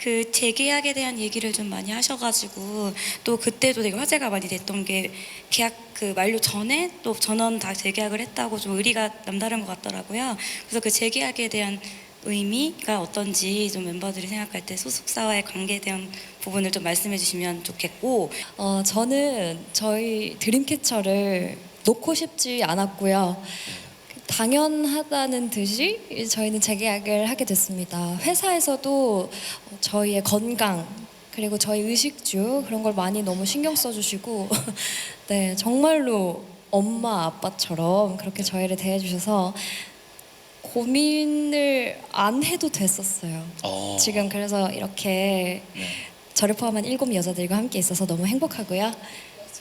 그 재계약에 대한 얘기를 좀 많이 하셔가지고 또 그때도 되게 화제가 많이 됐던 게 계약 그 만료 전에 또 전원 다 재계약을 했다고 좀 의리가 남다른 것 같더라고요. 그래서 그 재계약에 대한 의미가 어떤지 좀 멤버들이 생각할 때 소속사와의 관계에 대한 부분을 좀 말씀해 주시면 좋겠고 어, 저는 저희 드림캐쳐를 놓고 싶지 않았고요. 당연하다는 듯이 저희는 재계약을 하게 됐습니다. 회사에서도 저희의 건강 그리고 저희 의식주 그런 걸 많이 너무 신경 써주시고 네 정말로 엄마 아빠처럼 그렇게 저희를 대해주셔서 고민을 안 해도 됐었어요. 어. 지금 그래서 이렇게 네. 저를 포함한 일곱 여자들과 함께 있어서 너무 행복하고요.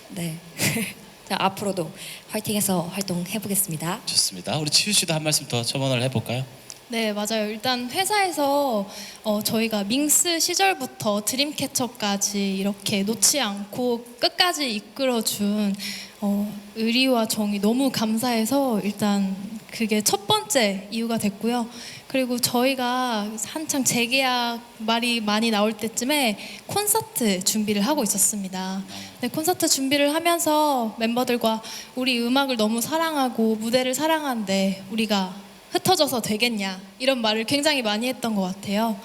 네. 자, 앞으로도 화이팅해서 활동해 보겠습니다. 좋습니다. 우리 치유 씨도 한 말씀 더 첨언을 해볼까요? 네, 맞아요. 일단 회사에서 어, 저희가 밍스 시절부터 드림캐쳐까지 이렇게 놓지 않고 끝까지 이끌어준 어, 의리와 정이 너무 감사해서 일단 그게 첫 번째 이유가 됐고요. 그리고 저희가 한창 재계약 말이 많이 나올 때쯤에 콘서트 준비를 하고 있었습니다. 네, 콘서트 준비를 하면서 멤버들과 우리 음악을 너무 사랑하고 무대를 사랑하는데 우리가 흩어져서 되겠냐 이런 말을 굉장히 많이 했던 것 같아요.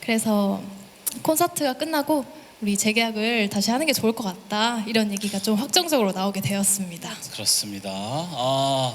그래서 콘서트가 끝나고 우리 재계약을 다시 하는 게 좋을 것 같다 이런 얘기가 좀 확정적으로 나오게 되었습니다. 그렇습니다. 아,